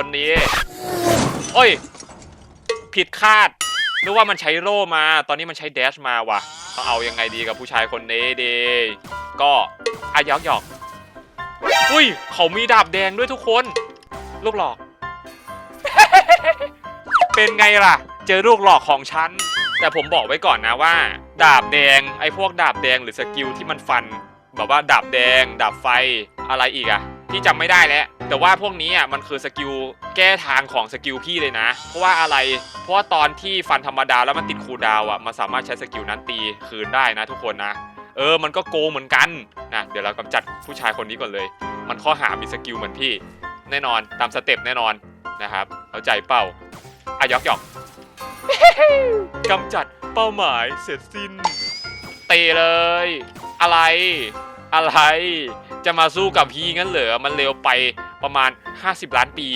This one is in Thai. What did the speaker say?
คนนี้ โอ้ย ผิดคาดนึกว่ามันใช้โล่มา ตอนนี้มันใช้แดชมาว่ะต้องเอายังไงดีกับผู้ชายคนนี้ดี ก็อายอกหยอก อุ้ย เขามีดาบแดงด้วยทุกคน ลูกหลอก เป็นไงล่ะ เจอลูกหลอกของฉัน แต่ผมบอกไว้ก่อนนะว่า ดาบแดง ไอ้พวกดาบแดงหรือสกิลที่มันฟันแบบว่าดาบแดง ดาบไฟอะไรอีกอะที่จำไม่ได้แล้ว แต่ว่าพวกนี้อะมันคือสกิลแก้ทางของสกิลพี่เลยนะ เพราะว่าอะไร เพราะว่าตอนที่ฟันธรรมดาแล้วมันติดคูลดาวน์อะมันสามารถใช้สกิลนั้นตีคืนได้นะทุกคนนะ เออ มันก็โกงเหมือนกันนะ เดี๋ยวเรากำจัดผู้ชายคนนี้ก่อนเลย มันข้อหามีสกิลเหมือนพี่ แน่นอนตามสเต็ปแน่นอนนะครับเข้าใจเป้าอะหยอกหยอกกำจัดเป้าหมายเสร็จสิ้นเตะเลย อะไร อะไร จะมาสู้กับพี่งั้นเหรอมันเร็วไป ประมาณ 50 ล้านปี